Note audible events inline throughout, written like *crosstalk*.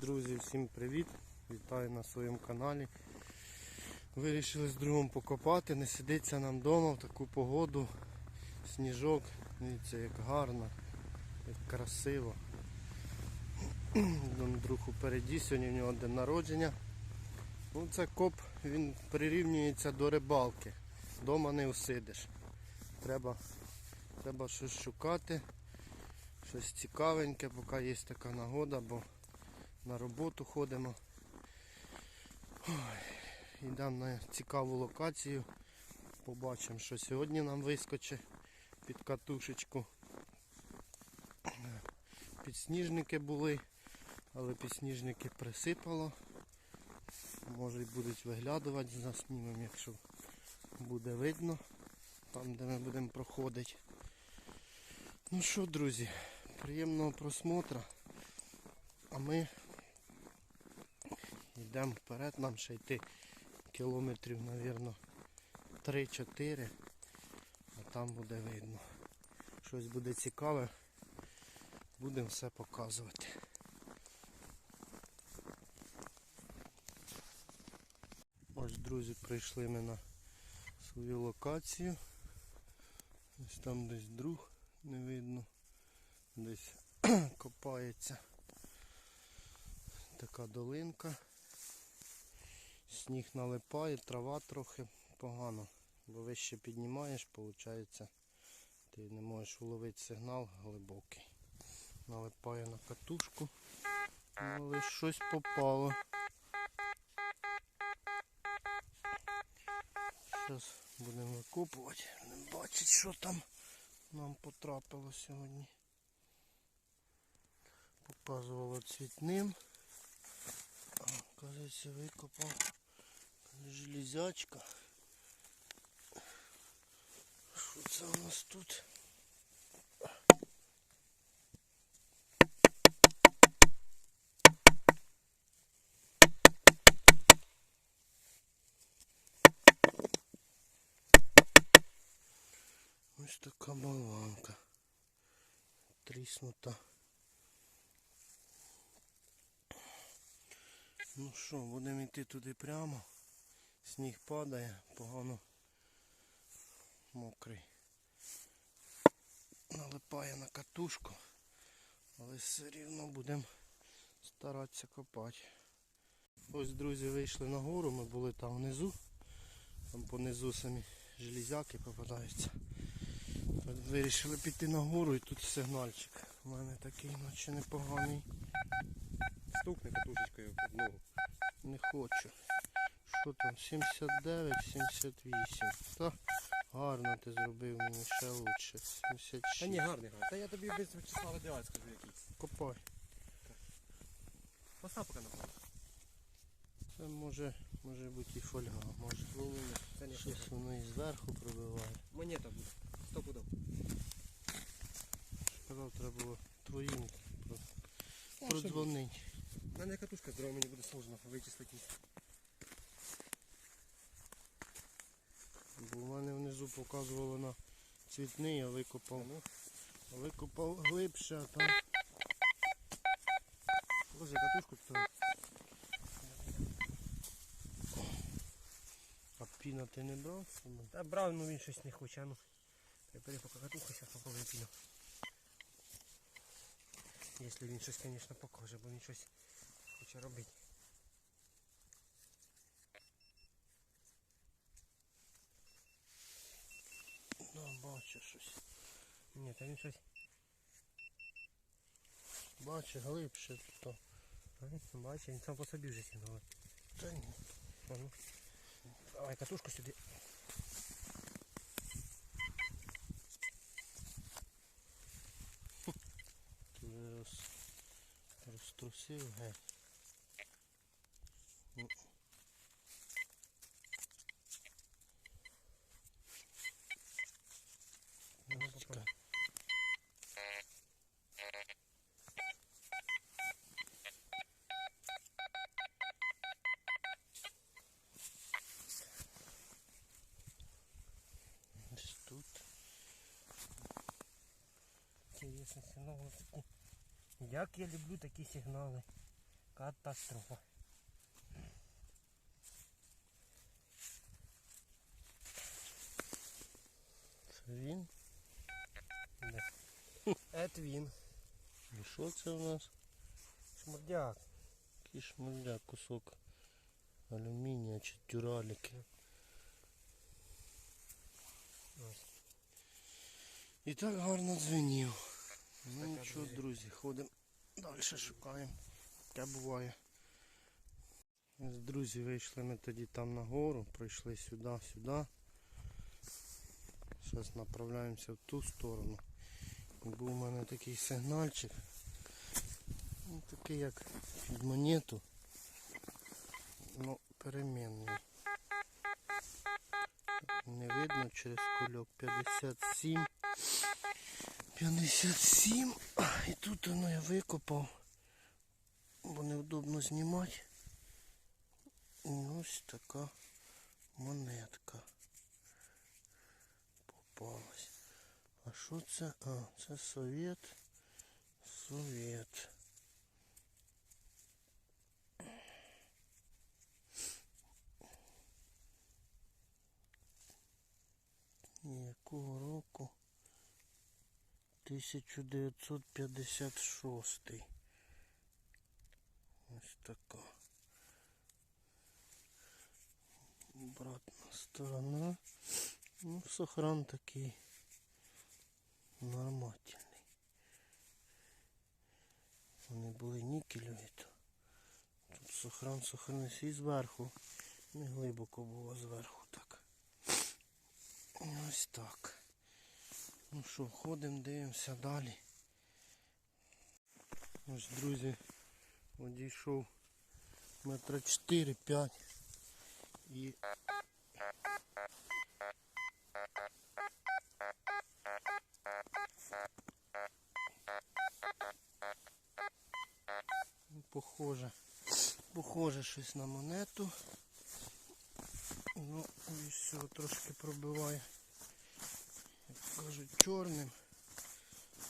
Друзі, всім привіт! Вітаю на своєму каналі. Вирішили з другом покопати, не сидиться нам вдома в таку погоду. Сніжок, дивіться, як гарно, як красиво. Друг упереді, сьогодні в нього день народження. Ну, це коп, він прирівнюється до рибалки. Дома не усидиш. Треба, треба щось шукати, щось цікавеньке, поки є така нагода, бо на роботу ходимо. Йдемо на цікаву локацію. Побачимо, що сьогодні нам вискочить під катушечку. Підсніжники були, але підсніжники присипало. Може будуть виглядувати, заснімемо, якщо буде видно, там де ми будемо проходити. Ну що, друзі, приємного просмотру. А ми йдемо вперед, нам ще йти кілометрів, мабуть, 3-4, а там буде видно. Щось буде цікаве, будемо все показувати. Ось, друзі, прийшли ми на свою локацію. Ось там десь друг не видно, десь *clears throat* копається така долинка. Сніг налипає, трава трохи погано, бо вище піднімаєш, виходить, ти не можеш уловити сигнал глибокий. Налипає на катушку, але щось попало. Зараз будемо викопувати, будемо бачити, що там нам потрапило сьогодні. Показувало цвітним. Кажеться, викопав железячка. Що це у нас тут? Ось така болванка. Тріснута. Ну що, будемо йти туди прямо. Сніг падає, погано мокрий. Налипає на катушку, але все рівно будемо старатися копати. Ось, друзі, вийшли на гору, ми були там внизу. Там понизу самі железяки попадаються. Вирішили піти на гору і тут сигнальчик. У мене такий наче непоганий. Стукни катушечкою під ногу. Не хочу. Що там? 79, 78. Та гарно ти зробив мені ще лучше. Та ні, 76. гарний гарний. Та я тобі без Вячеслава Діаль скажу якийсь. Копай. Постав поки на. Це може, може бути і фольга. Може Ні, ні, ні, це не щось воно і зверху пробиває. Монета буде. Сто пудов. Сказав, треба було твоїм продзвонити. У мене катушка здорова, мені буде сложно вичислити. Бо в мене внизу показувало на цвітний, я викопав. Викопав глибше, а там Ложи катушку, то а піна ти не брав? Та брав, ну він щось не хоче, а ну. Прибери поки катуху, зараз попробую піну. Якщо він щось, звісно, покаже, бо він щось хоче робити. Да, бачу щось. Ні, та він щось. Бачу, глибше то. А, Бачиш, він сам по собі вже сігнали. Та ні. А ну. Давай катушку сюди. Роз... розтрусив геть. Ну. Ну, Ну, попробуй. чекай. Десь тут. Интересный сигнал. Як я люблю такі сигнали. Катастрофа. Це він. Ет він. І що це у нас? Шмурдяк. Який шмурдяк, кусок алюмінія чи тюраліки. І так гарно дзвенів. Ну нічого, друзі. ходимо далі шукаємо. Таке буває. Друзі, вийшли ми тоді там на гору, прийшли сюди, сюди. Зараз направляємося в ту сторону. Був у мене такий сигнальчик. Ну, такий як під монету. Ну, перемінний. Не видно через кульок 57. 57. І тут воно я викопав. Бо неудобно знімати. І ось така монетка. Попалась. А що це? А, це совет. Совет. Якого року? 1956. Ось така. Обратна сторона. Ну, сохран такий нормательний. Вони були нікелеві. Тут сохран сохранився і зверху. Не глибоко було зверху так. Ось так. Ну що, ходимо, дивимося далі. Ось, друзі, одійшов метра 4-5 і Ну, похоже, похоже щось на монету. Ну, і все, трошки пробиває кажуть, чорним.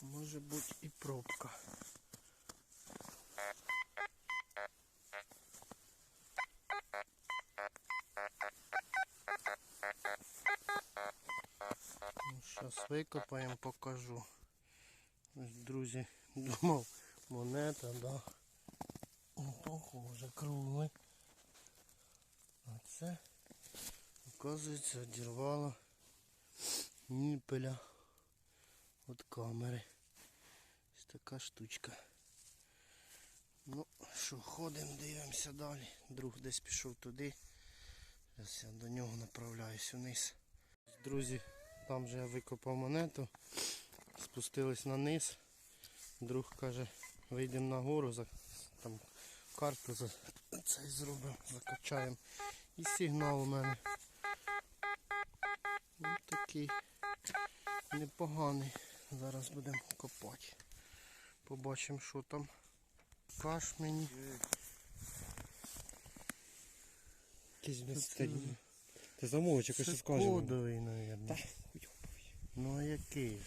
Може бути і пробка. Ну, Зараз викопаємо, покажу. Друзі, *laughs* думав, монета, да. Ну, похоже, круглий. А це, оказується, одірвало ніпеля від камери. Ось така штучка. Ну, що, ходимо, дивимося далі. Друг десь пішов туди. Зараз я до нього направляюсь вниз. Друзі, там же я викопав монету. Спустились на низ. Друг каже, вийдемо на гору, там карту за цей зробимо, закачаємо. І сигнал у мене. Ось такий непоганий. Зараз будемо копати. Побачимо, що там. Каш мені. Якийсь Це- старі. Це замовчик, Це що скажемо. кодовий, мабуть. Ну а який же?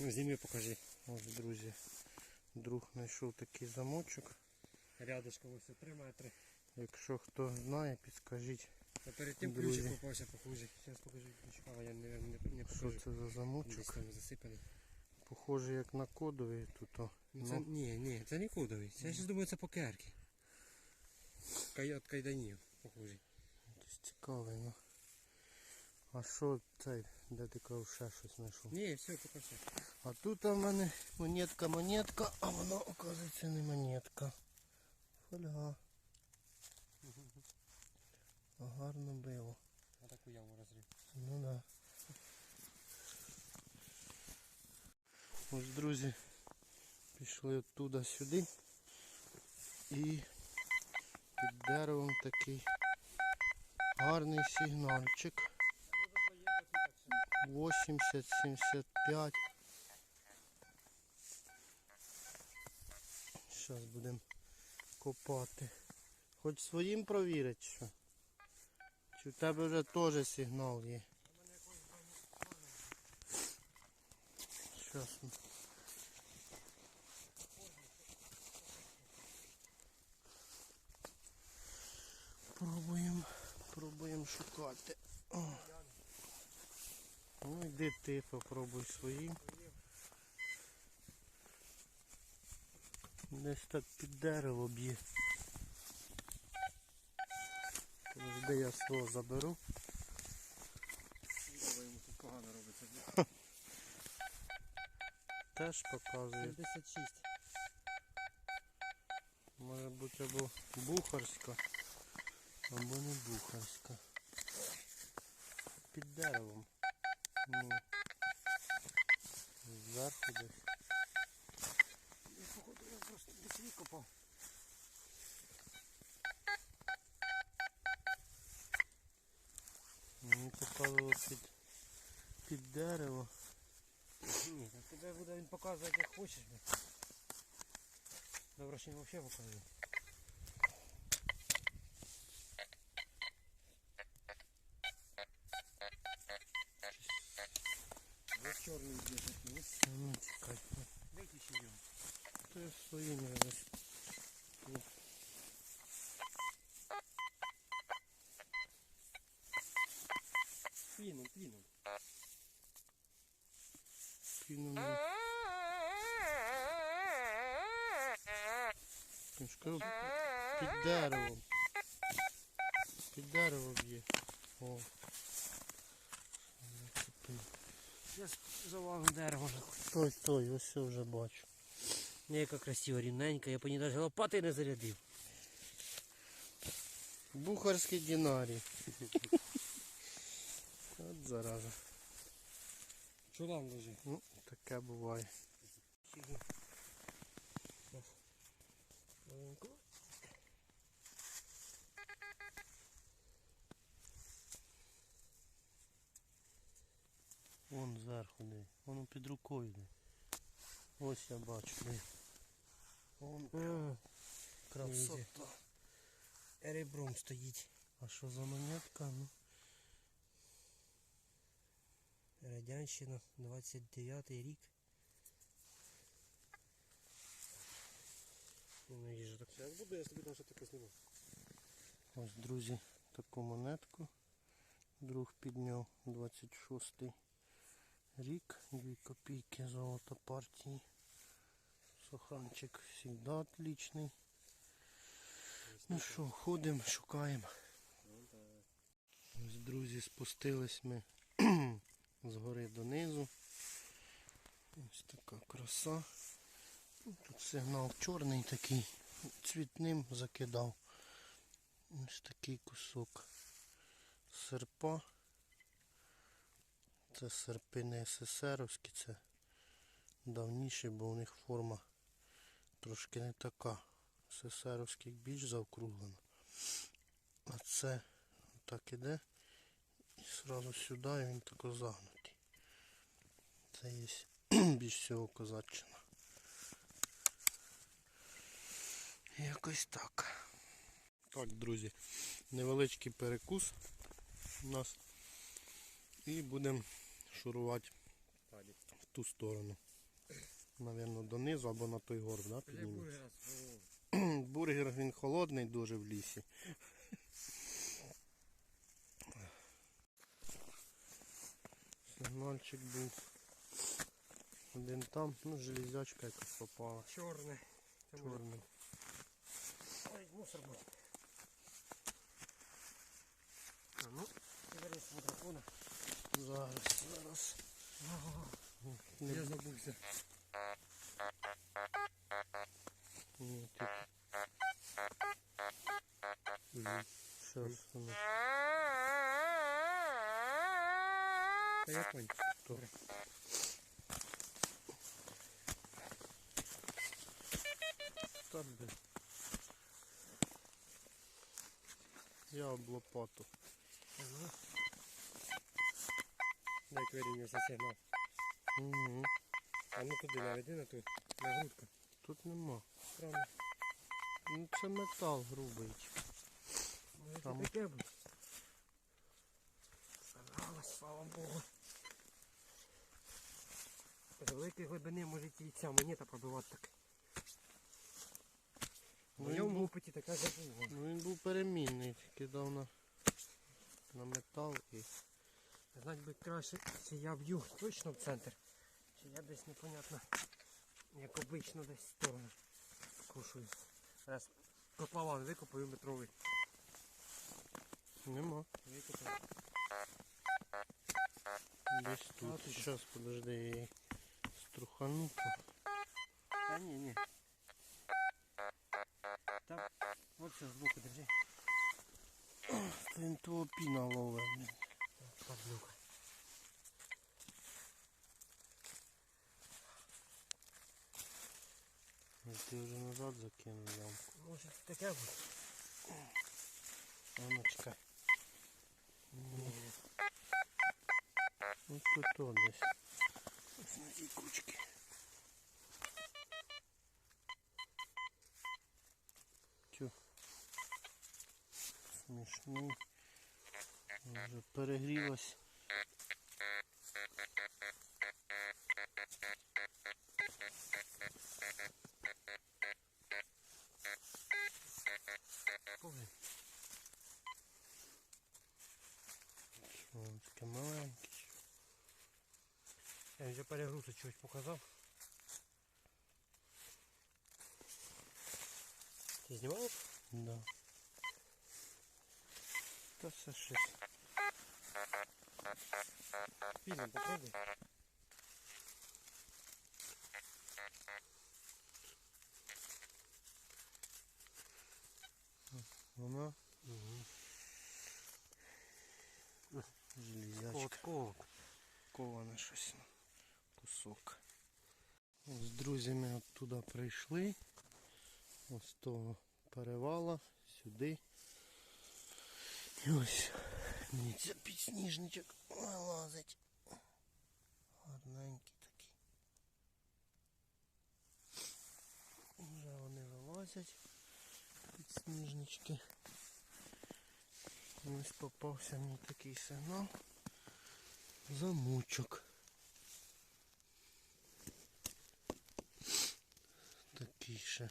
Ну, зніми покажи. Ось, друзі. Друг знайшов такий замочок. Рядышком ось 3 метри. Якщо хто знає, підскажіть, А перед тим Друзі. ключик попався похожий. Зараз покажу ключика, а я не, не, не що це за Десь замочок. там засипаний. Похоже як на кодовий тут. о. Ну, це, Ну. ні, ні, це не кодовий. Це я щось думаю, це покерки. Кай, от кайданів похожий. Якийсь цікавий, ну. А що цей, де ти кажеш, ще щось знайшов? Ні, все, поки все. А тут у мене монетка, монетка, а воно, оказується, не монетка. Фольга. Гарно було. А таку яму розрив. Ну да. Ось, друзі, пішли оттуда сюди. І під деревом такий гарний сигнальчик. 80-75. Зараз будемо копати. Хоч своїм провірити, що? У тебе вже теж сигнал є. Щас. Пробуємо, пробуємо шукати. Ну йди ти попробуй своїм. Десь так під дерево б'є. Подожди, я свого заберу. Йому тут погано робиться. Теж показує. 76. Може бути або бухарська, або не бухарська. Під деревом. Ну, зверху десь. Я походу я просто десь викопав. Мені показувало під, під дерево. Ні, так тебе буде він показувати як хочеш. блядь. Добре, що він взагалі показує. Ви чорний держить, ні? А Ну, чекай. Виключи його. То я своїм якось. Піном, піном. Кину на. Під деревом. Під дерево б'є. О. Я завалив дерево. Стой, стой, ось все вже бачу. Яка красива, рівненька, я по ній навіть лопати не зарядив. Бухарський динарій. *laughs* От зараза. Чулан лежить. Ну, таке буває. Вон зверху де. Воно під рукою де. Ось я бачу де. Вон красота. Ребром стоїть. А що за монетка? Ну, Радянщина, 29 рік. Ну, їжа так. Зараз буде, я собі навіть таке зніму. Ось, друзі, таку монетку. Друг підняв 26 рік, 2 копійки золота партії. Сохранчик завжди отличний. Ну що, ходимо, шукаємо. Ось, друзі, спустились ми *clears throat* з гори донизу. Ось така краса. Тут сигнал чорний такий, цвітним закидав. Ось такий кусок серпа. Це серпи не СССРовські, це давніші, бо у них форма трошки не така. СССРовських більш заокруглена. А це так іде і одразу сюди він тако загнутий. Це є *clears throat* більш всього козаччина. Якось так. Так, друзі, невеличкий перекус у нас. І будемо шурувати в ту сторону. Навірно, донизу або на той горб, да, підніметься. *clears throat* Бургер він холодний дуже в лісі. Сигнальчик був. Один там, ну железячка якась попала. Чорне. Чорний. Мусор був. А ну, забери свого дракона. Зараз, зараз. Не Я забувся. Ні, ти... Щас воно. Та я понял. То. Та блін. Я об лопату. Ага. Дай вирівнявся сигнал. Угу. А ну туди наведи на ту, на грудку. Тут нема. Странно. Ну це метал грубий. Може Там. таке? Старалась, слава Богу. Великої глибини може і ця монета пробивати так. В Ну, моєму він був- опиті така забула. Ну він був перемінний, кидав на. на метал і Знать би краще, чи я б'ю точно в центр, чи я десь непонятно, як обично десь в сторону кушаю. Зараз котлован викопаю метровий. нема. Викопаю. Десь тут. Зараз подожди, я її струхану. Та ні, ні. Там, от все, збоку держи. Він того піна ловив. блін. Падлюка. Ну, Ти вже назад закинув ямку. Може таке буде? А ну чекай. Ні. Ну тут то десь. Ось на цій кучці. Смішний. Вже перегрілась. Поглянь. Ось таке маленьке. Я вже перегрузу чогось показав. Ти знімаєш? Да. Та все щось. Пізно, попробуй. Вона Угу. железячка. От коване щось. Кусок. З друзями оттуда прийшли. Ось того перевала сюди. І ось дивіться, підсніжничок вилазить. Гарненький такий. Вже вони вилазять. Підсніжнички. Ось попався мені такий сигнал. Замочок. Такий ще.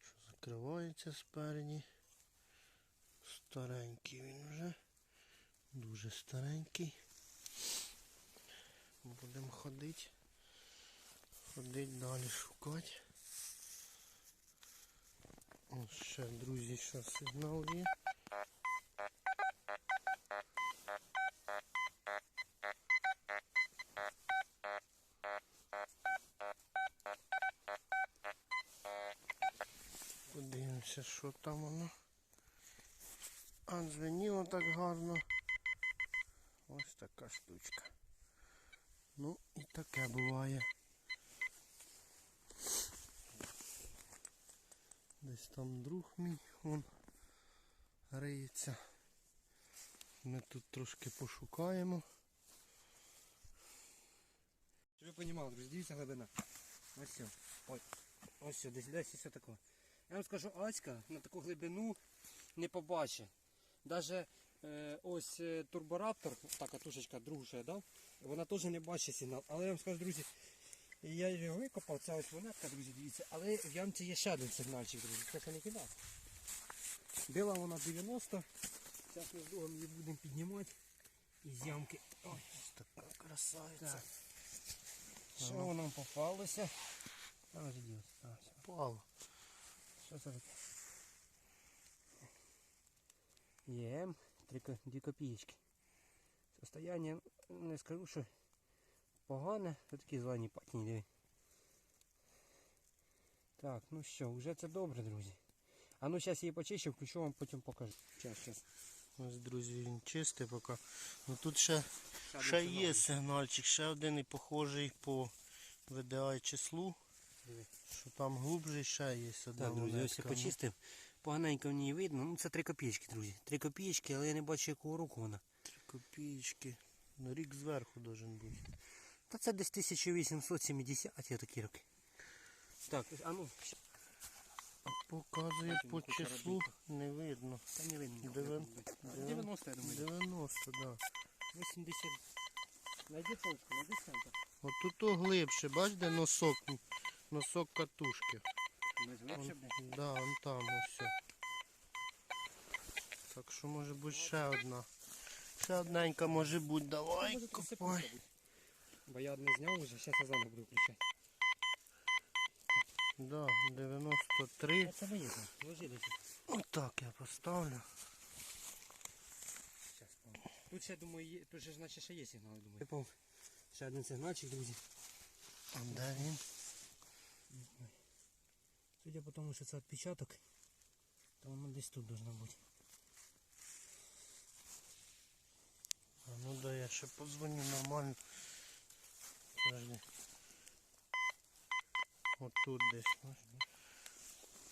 Що закривається спереді. Старенький він вже. Дуже старенький. Будемо ходити. Ходити далі шукати. Ось ще, друзі, ще сигнал є. Подивимося, що там воно. А дзвеніло так гарно. Ось така штучка. Ну і таке буває. Десь там друг мій, он риється. Ми тут трошки пошукаємо. Щоб ви розуміли, друзі, дивіться глибина. Ось все. Ой. Ось все, десь десь все таке. Я вам скажу, Аська на таку глибину не побачить. Даже е, ось е, турбораптор, та катушечка другша, да? вона теж не бачить сигнал. Але я вам скажу, друзі, я його викопав, ця ось монетка, друзі, дивіться, але в ямці є ще один сигнальчик, друзі. Це ще не кидав. Била вона 90. Зараз ми з другом її будемо піднімати із ямки. Ой, Ось така красавиця. так. Що нам попалося? А, вже ділося. Пал. Що це таке? Є, три, ко- дві копієчки. Состояння, не скажу, що погане, це такі зелені патні, диви. Так, ну що, вже це добре, друзі. А ну зараз її почищу, включу вам потім покажу. Час, час. Ось, друзі, він чистий поки. Ну тут ще, ще є сигнальчик, ще один і похожий по VDI числу. Диви. Що там глубже ще є одна Так, друзі, ось я. Ну, почистив. Поганенько в ній видно. Ну це три копійки, друзі. Три копійки, але я не бачу якого року вона. Три копійки. Ну, рік зверху должен бути. Та це десь 1870 я такі роки. Так, а ну, Показує по числу, не видно. та не видно. Дев'ян- Дев'ян- дев'ян- 90, я думаю. 90, да. 80. Найди фотку, найди центр. От тут то глибше, бач, де носок, носок катушки. Да, он там ось. Так що може бути ще одна. Ще одненька може бути. Давай, копай. Бо я одне зняв вже, зараз я заново буду включати. Да, 93. А це виїхав, ложи десь. Отак я поставлю. Щас, пав. Тут ще, думаю, є, тут же ж наче ще є сигнали, думаю. Пав. Ще один сигнальчик, друзі. А де він? Судя по тому, що це відпечаток, то воно десь тут должно бути. А ну да, я ще позвоню нормально. Подожди. От тут десь.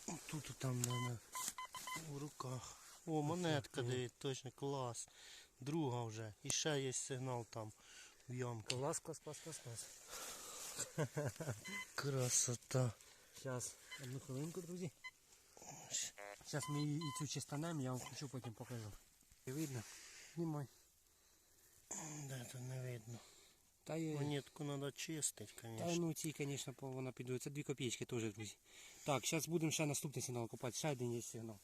От тут там мене у руках. О, монетка дивись, точно клас. Друга вже. І ще є сигнал там в ямці. Клас, клас, клас, клас, клас. Красота. Зараз, одну хвилинку, друзі. Зараз ми і цю чистанемо, я вам включу, потім покажу. І видно? Знімай. Де то не видно. Та є. Монетку треба чистити, Та звісно. ну ці, звісно, вона піде. Це дві копійки теж, друзі. Так, зараз будемо ще наступний сигнал копати. Ще один є сигнал.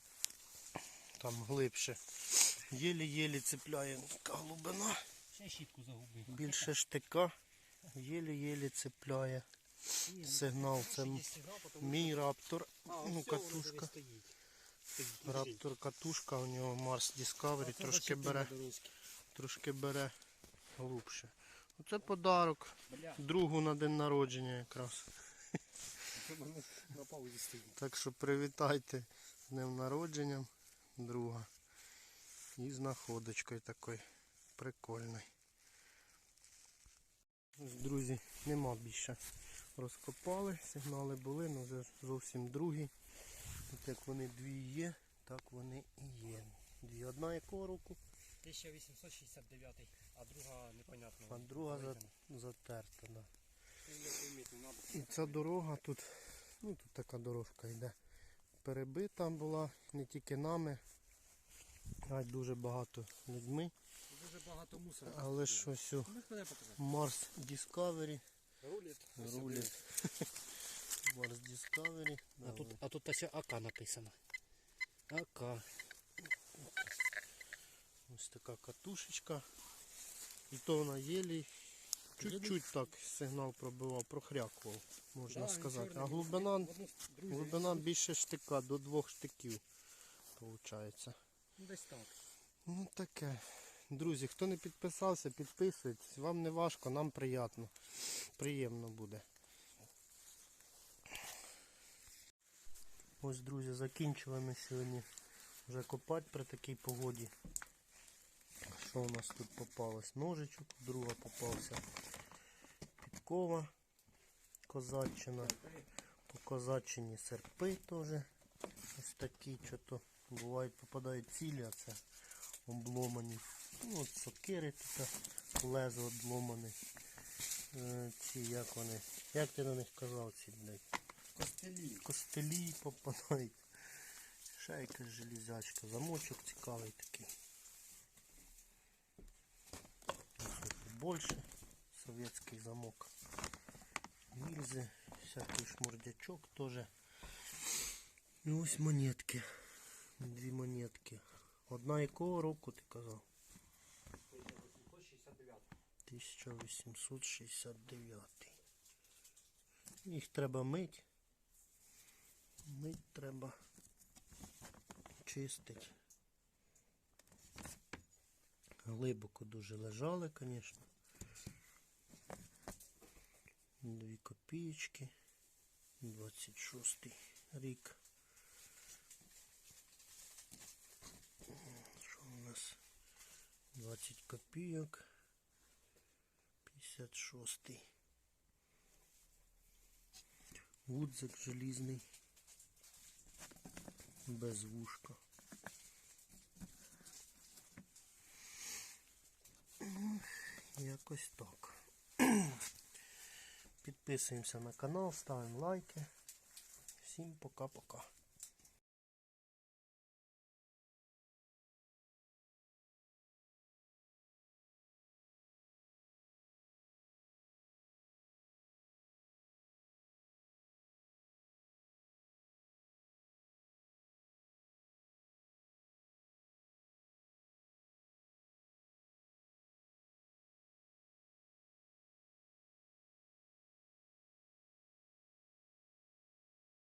Там глибше. Єлі-єлі цепляє така глибина. Ще щітку загубив. Більше штика. Єлі-єлі цепляє. Сигнал. Це мій раптор. Ну, катушка. Раптор катушка, у нього Mars Discovery трошки бере, трошки бере глубше. Оце подарок. Другу на день народження якраз. Так що привітайте з днем народження друга. І з находочкою такою прикольною. Друзі, нема більше. Розкопали, сигнали були, але вже зовсім другі. От як вони дві є, так вони і є. Дві. Одна якого року, 1869, а друга непонятно. а друга за- затерта. Да. Ну. І ця дорога тут, ну тут така дорожка йде. Перебита була не тільки нами, а й дуже багато людьми. Дуже багато мусору. Але щось у Ну? Mars Discovery. Рулет. Рулет. Mars *laughs* Discovery. А тут, а тут ще АК написано. АК. Ось така катушечка. І то вона єлі чуть-чуть так сигнал пробивав, прохрякував, можна сказати. А глибина, глибина більше штика, до двох штиків. Виходить. Ну, Десь так. Ну таке. Друзі, хто не підписався, підписуйтесь. Вам не важко, нам приємно. Приємно буде. Ось, друзі, закінчуємо сьогодні вже копати при такій погоді. Що у нас тут попалось? Ножичок, друга попався. Підкова, козаччина. По козаччині серпи теж. Ось такі, що то бувають попадають цілі, а це обломані. Ну, от сокири тут, лезо обломане. Е, Ці як вони. Як ти на них казав ці, блядь? Костелі. Костелі попадають. Ще якась железячка. Замочок цікавий такий. Більше. Совєтський замок. Гільзи, всякий шмурдячок теж. І ось монетки. Дві монетки. Одна якого року ти казав? 1869. Їх треба мить. Мить треба чистить. Глибоко дуже лежали, звісно. Дві копійки. 26 рік. Що у нас? 20 копійок. 56. Гудзик желізний. Без вушка. Якось так. Підписуємося на канал, ставимо лайки. Всім пока-пока.